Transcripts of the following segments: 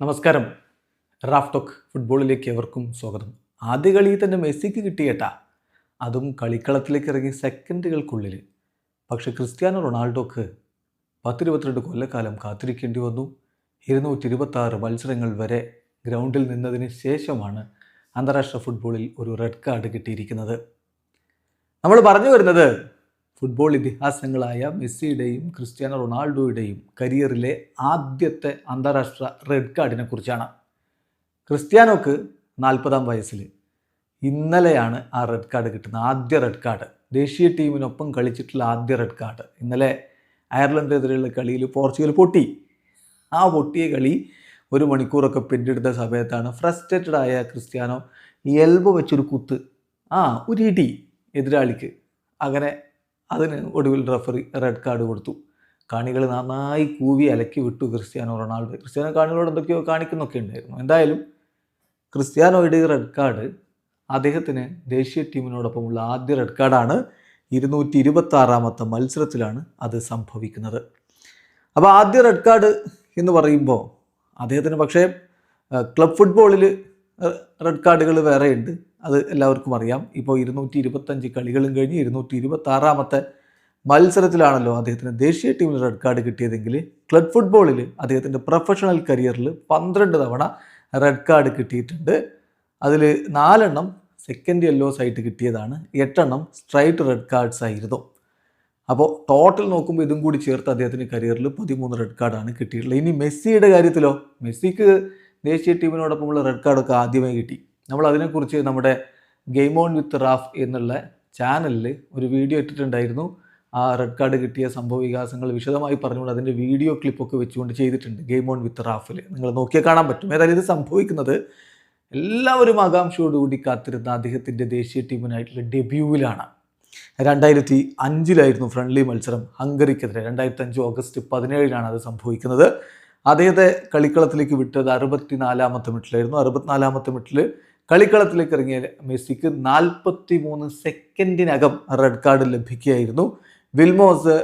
നമസ്കാരം. Raf talk ഫുട്ബോളിലേക്ക് എവർക്കും സ്വാഗതം. ആദ്യ കളിയിൽ തന്നെ മെസ്സിക്ക് കിട്ടിയേട്ടാ. അതും കളിക്കളത്തിലേക്ക് ഇറങ്ങി സെക്കൻഡുകൾക്കുള്ളിൽ പക്ഷേ ക്രിസ്ത്യാനോ റൊണാൾഡോക്ക് പത്തിരുപത്തിരണ്ട് കൊല്ലക്കാലം കാത്തിരിക്കേണ്ടി വന്നു. ഇരുന്നൂറ്റി ഇരുപത്താറ് മത്സരങ്ങൾ വരെ ഗ്രൗണ്ടിൽ നിന്നതിന് ശേഷമാണ് അന്താരാഷ്ട്ര ഫുട്ബോളിൽ ഒരു റെഡ് കാർഡ് കിട്ടിയിരിക്കുന്നത്. നമ്മൾ പറഞ്ഞു വരുന്നത് ഫുട്ബോൾ ഇതിഹാസങ്ങളായ മെസ്സിയുടെയും ക്രിസ്ത്യാനോ റൊണാൾഡോയുടെയും കരിയറിലെ ആദ്യത്തെ അന്താരാഷ്ട്ര റെഡ് കാർഡിനെ കുറിച്ചാണ്. ക്രിസ്ത്യാനോക്ക് നാൽപ്പതാം വയസ്സിൽ ഇന്നലെയാണ് ആ റെഡ് കാർഡ് കിട്ടുന്നത് ആദ്യ റെഡ് കാർഡ്. ദേശീയ ടീമിനൊപ്പം കളിച്ചിട്ടുള്ള ആദ്യ റെഡ് കാർഡ്. ഇന്നലെ അയർലൻഡിനെതിരെയുള്ള കളിയിൽ പോർച്ചുഗൽ പൊട്ടി. ആ പൊട്ടിയ കളി ഒരു മണിക്കൂറൊക്കെ പിന്നിടുന്ന സമയത്താണ് ഫ്രസ്ട്രേറ്റഡ് ആയ ക്രിസ്ത്യാനോ എൽബോ വെച്ചൊരു കുത്ത് ആ ഒരു ഇടി എതിരാളിക്ക്. അങ്ങനെ അതിന് ഒടുവിൽ റഫറി റെഡ് കാർഡ് കൊടുത്തു. കാണികൾ നന്നായി കൂവി അലക്കി വിട്ടു ക്രിസ്ത്യാനോ റൊണാൾഡോ. ക്രിസ്ത്യാനോ കാണികളോട് എന്തൊക്കെയോ കാണിക്കുന്നൊക്കെ ഉണ്ടായിരുന്നു. എന്തായാലും ക്രിസ്ത്യാനോയുടെ ഈ റെഡ് കാർഡ് അദ്ദേഹത്തിന് ദേശീയ ടീമിനോടൊപ്പമുള്ള ആദ്യ റെഡ് കാർഡാണ് ഇരുന്നൂറ്റി ഇരുപത്തി ആറാമത്തെ മത്സരത്തിലാണ് അത് സംഭവിക്കുന്നത്. അപ്പോൾ ആദ്യ റെഡ് കാർഡ് എന്ന് പറയുമ്പോൾ അദ്ദേഹത്തിന് പക്ഷേ ക്ലബ് ഫുട്ബോളിൽ റെഡ് കാർഡുകൾ വേറെയുണ്ട്. അത് എല്ലാവർക്കും അറിയാം. ഇപ്പോൾ ഇരുന്നൂറ്റി ഇരുപത്തഞ്ച് കളികളും കഴിഞ്ഞ് ഇരുന്നൂറ്റി ഇരുപത്തി ആറാമത്തെ മത്സരത്തിലാണല്ലോ അദ്ദേഹത്തിന് ദേശീയ ടീമിൽ റെഡ് കാർഡ് കിട്ടിയതെങ്കിൽ ക്ലബ് ഫുട്ബോളിൽ അദ്ദേഹത്തിന്റെ പ്രൊഫഷണൽ കരിയറിൽ പന്ത്രണ്ട് തവണ റെഡ് കാർഡ് കിട്ടിയിട്ടുണ്ട്. അതിൽ നാലെണ്ണം സെക്കൻഡ് യെല്ലോസ് ആയിട്ട് കിട്ടിയതാണ്. എട്ടെണ്ണം സ്ട്രൈറ്റ് റെഡ് കാർഡ്സ് ആയിരുന്നു. അപ്പോൾ ടോട്ടൽ നോക്കുമ്പോൾ ഇതും കൂടി ചേർത്ത് അദ്ദേഹത്തിന്റെ കരിയറിൽ പതിമൂന്ന് റെഡ് കാർഡാണ് കിട്ടിയിട്ടുള്ളത്. ഇനി മെസ്സിയുടെ കാര്യത്തിലോ? മെസ്സിക്ക് ദേശീയ ടീമിനോടൊപ്പമുള്ള റെഡ് കാർഡൊക്കെ ആദ്യമേ കിട്ടി. നമ്മൾ അതിനെക്കുറിച്ച് നമ്മുടെ ഗെയിം ഓൺ വിത്ത് റാഫ് എന്നുള്ള ചാനലിൽ ഒരു വീഡിയോ ഇട്ടിട്ടുണ്ടായിരുന്നു. ആ റെഡ് കാർഡ് കിട്ടിയ സംഭവ വികാസങ്ങൾ വിശദമായി പറഞ്ഞുകൊണ്ട് അതിന്റെ വീഡിയോ ക്ലിപ്പൊക്കെ വെച്ചുകൊണ്ട് ചെയ്തിട്ടുണ്ട് ഗെയിം ഓൺ വിത്ത് റാഫിൽ നിങ്ങൾ നോക്കിയാൽ കാണാൻ പറ്റും. ഏതായാലും ഇത് സംഭവിക്കുന്നത് എല്ലാവരും ആകാംക്ഷയോടുകൂടി കാത്തിരുന്ന അദ്ദേഹത്തിന്റെ ദേശീയ ടീമിനായിട്ടുള്ള ഡെബ്യൂവിലാണ് രണ്ടായിരത്തി അഞ്ചിലായിരുന്നു ഫ്രണ്ട്ലി മത്സരം ഹംഗറിക്കെതിരെ. രണ്ടായിരത്തി അഞ്ച് ഓഗസ്റ്റ് പതിനേഴിനാണ് അത് സംഭവിക്കുന്നത്. അദ്ദേഹത്തെ കളിക്കളത്തിലേക്ക് വിട്ടത് അറുപത്തിനാലാമത്തെ മിനിറ്റിലായിരുന്നു അറുപത്തിനാലാമത്തെ മിനിറ്റിൽ കളിക്കളത്തിലേക്ക് ഇറങ്ങിയ മെസ്സിക്ക് നാൽപ്പത്തി മൂന്ന് സെക്കൻഡിനകം റെഡ് കാർഡ് ലഭിക്കുകയായിരുന്നു. വിൽമോസ്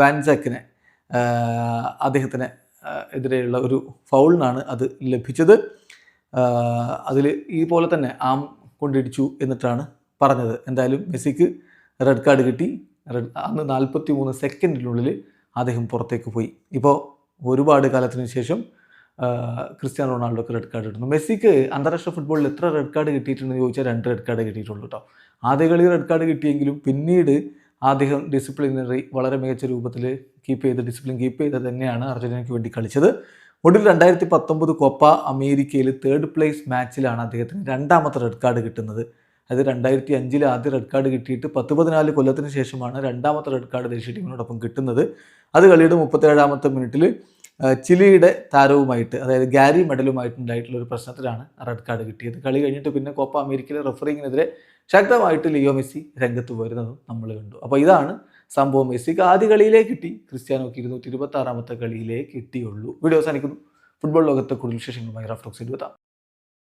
വാൻസാക്കിനെ അദ്ദേഹത്തിന് എതിരെയുള്ള ഒരു ഫൗളിനാണ് അത് ലഭിച്ചത്. അതിൽ ഈ പോലെ തന്നെ ആം കൊണ്ടിടിച്ചു എന്നിട്ടാണ് പറഞ്ഞത്. എന്തായാലും മെസ്സിക്ക് റെഡ് കാർഡ് കിട്ടി. റെഡ് അന്ന് നാൽപ്പത്തി മൂന്ന് സെക്കൻഡിനുള്ളിൽ അദ്ദേഹം പുറത്തേക്ക് പോയി. ഇപ്പോൾ ഒരുപാട് കാലത്തിന് ശേഷം ക്രിസ്ത്യാനോ റൊണാൾഡോക്ക് റെഡ് കാർഡ് കിട്ടുന്നു. മെസ്സിക്ക് അന്താരാഷ്ട്ര ഫുട്ബോളിൽ എത്ര റെഡ് കാർഡ് കിട്ടിയിട്ടുണ്ടെന്ന് ചോദിച്ചാൽ രണ്ട് റെഡ് കാർഡ് കിട്ടിയിട്ടുള്ളൂ കേട്ടോ ആദ്യ കളി റെഡ് കാർഡ് കിട്ടിയെങ്കിലും പിന്നീട് അദ്ദേഹം ഡിസിപ്ലിനറി വളരെ മികച്ച രൂപത്തിൽ കീപ്പ് ചെയ്ത് ഡിസിപ്ലിൻ കീപ്പ് ചെയ്ത് തന്നെയാണ് അർജന്റീനയ്ക്ക് വേണ്ടി കളിച്ചത്. ഒടുവിൽ രണ്ടായിരത്തി പത്തൊമ്പത് കൊപ്പ അമേരിക്കയിൽ തേർഡ് പ്ലേസ് മാച്ചിലാണ് അദ്ദേഹത്തിന് രണ്ടാമത്തെ റെഡ് കാർഡ് കിട്ടുന്നത്. അത് രണ്ടായിരത്തി അഞ്ചിൽ ആദ്യ റെഡ് കാർഡ് കിട്ടിയിട്ട് പത്ത് പതിനാല് കൊല്ലത്തിന് ശേഷമാണ് രണ്ടാമത്തെ റെഡ് കാർഡ് ദേശീയ ടീമിനോടൊപ്പം കിട്ടുന്നത്. അത് കളിയുടെ മുപ്പത്തേഴാമത്തെ മിനിറ്റിൽ ചിലിയുടെ താരവുമായിട്ട് അതായത് ഗാരി മെഡലുമായിട്ടുണ്ടായിട്ടുള്ള ഒരു പ്രശ്നത്തിലാണ് റെഡ് കാർഡ് കിട്ടിയത്. കളി കഴിഞ്ഞിട്ട് പിന്നെ കോപ്പ അമേരിക്കയിലെ റഫറിങ്ങിനെതിരെ ശക്തമായിട്ട് ലിയോ മെസ്സി രംഗത്ത് വരുന്നതും നമ്മൾ കണ്ടു. അപ്പോൾ ഇതാണ് സംഭവം. മെസ്സിക്ക് ആദ്യ കളിയിലേ കിട്ടി. ക്രിസ്ത്യാനോക്ക് ഇരുന്നൂറ്റി ഇരുപത്തി ആറാമത്തെ കളിയിലേ കിട്ടിയുള്ളൂ. വീഡിയോ അവസാനിക്കുന്നു. ഫുട്ബോൾ ലോകത്തെ കൂടുതൽ വിശേഷങ്ങളുമായി റഫ്ലോക്സ് എഴുതാം